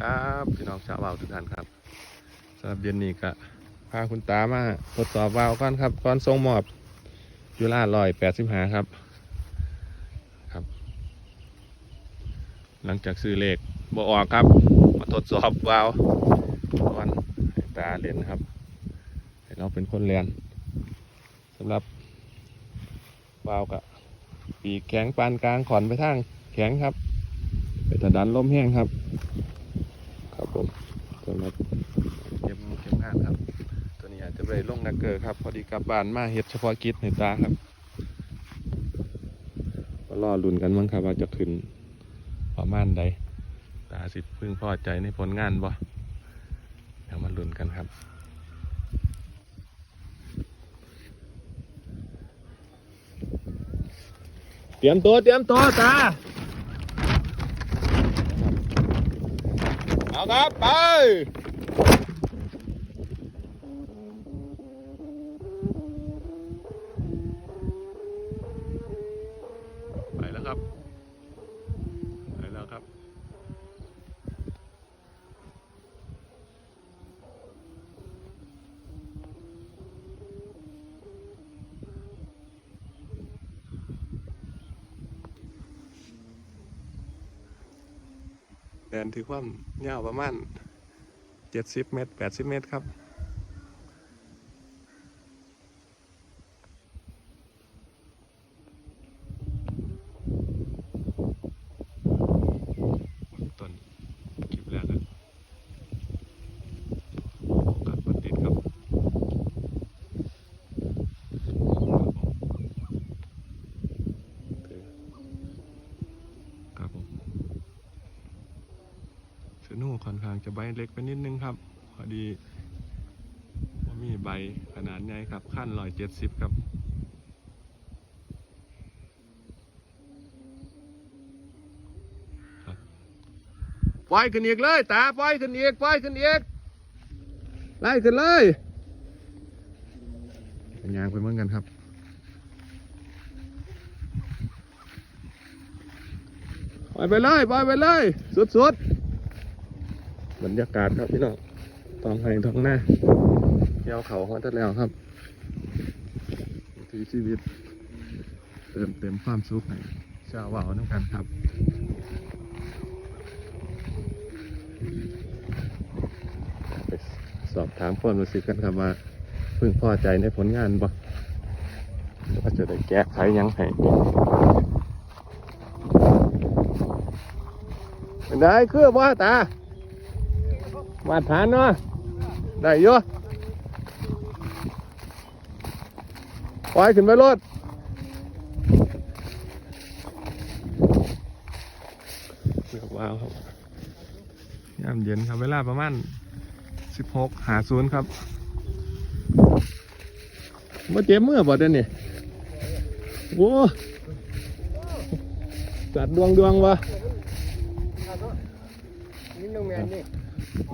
ครับพี่น้องชาววาวทุกท่านครับสำหรับเย็นนี้ก็พาคุณตามาทดสอบวาวก่อนครับก่อนส่งมอบจุฬาลอยแปดสิบหาครับครับ หลังจากซื้อเลขบออกครับ มาทดสอบวาวก่อนตาเรียนครับให้เราเป็นคนเรียนสำหรับวาวกับปีกแข็งปานกลางขอนไปทางแข็งครับไปตะดันล้มแห้งครับ ผมสำหรับเก็บเก็บงานครับ ตัวนี้อาจจะไปลงนักเกอร์ครับ พอดีกลับบ้านมาเฮ็ดเฉพาะกิจในตาครับก็รอลุ้นกันมั้งครับว่าจะขึ้นประมาณใดตาสิพึ่งพอใจในผลงานบ่เดี๋ยวมาลุ้นกันครับเตรียมตัวเตรียมตัวตา เอาครับ ไปไปแล้วครับ ไปแล้วครับ แดนถือความยาวประมาณเจ็ดสิบเมตรแปดสิบเมตรครับ ต้นคลิปแรกครับกัดปติดครับครับผม สนูค่อนข้างจะใบเล็กไปนิดนึงครับ พอดีว่ามีใบขนาดใหญ่ครับขั้นร้อยเจ็ดสิบครับปล่อยขึ้นอีกเลยตาปล่อยขึ้นอีกปล่อยขึ้นอีกไล่ขึ้นเลยเป็นยางไปเมื่อกันครับปล่อยไปเลยปล่อยไปเลยสุดๆ บรรยากาศครับพี่น้องตองไห้ท้องหน้าเที่ยวเขาฮอดแล้วครับวิถีชีวิต เติมเต็มความสุขให้ชาวว่าวน้ำกันครับไปสอบถามความรู้สึกกันครับว่าเพิ่งพอใจในผลงานบ่ว่าจะได้แก้ไขยังให้เป็นได้คือบ่าตา มาทานเนาะได้เยอะปล่อยขึ้นไปรถเรียกว้าวครับยามเย็นครับ เวลาประมาณสิบหกหาศูนย์ครับมาเจ็บเมื่อบ่เดี๋ยวนี้โอ้จัดดวงดวงๆวะนี่น้องแมนนี่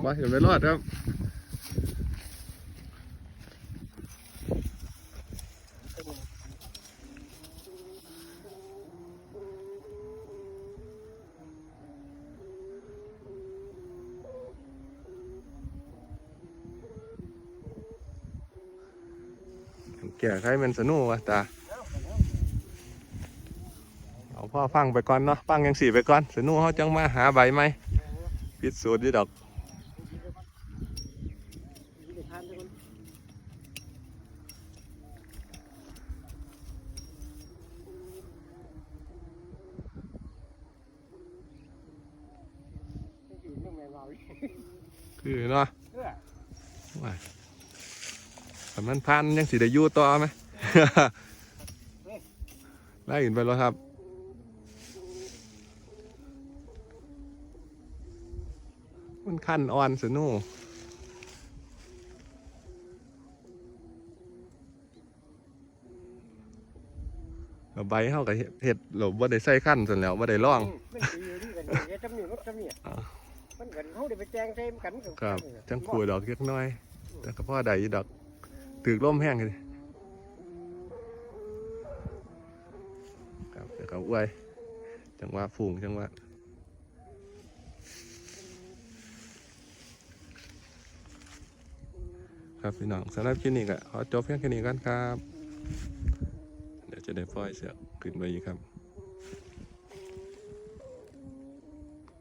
มาเห็นไปรอดครับแก่ใครเป็นสนุวะตาเอาพ่อฟังไปก่อนเนาะฟังยังสี่ไปก่อนสนุเขาจังมาหาใบไหมพิสูจน์ยี่ดอก น้องแมนเราอีก คือเนาะเออว่าแต่มันพันยังสิได้อยู่ต่อไหมไล่อื่นไปแล้วครับมันขั้นอ่อนสนูแล้วใบเฮากับเห็ดหลบว่าได้ใส่ขั้นส่วนแล้วว่าได้ล่อง กันเขาได้ไปแจ้งเต็มกันครับจังขวดดอกเล็กน้อย แต่ก็พ่อใดดอกถือร่มแห้งเลยครับเดี๋ยวเขาอวยจังว่าฝูงจังว่าครับพี่น้องสำหรับคลินิกอะขอจบเพียงแค่นี้กันครับ เดี๋ยวจะได้ปล่อยเสือขึ้นไปอีกครับ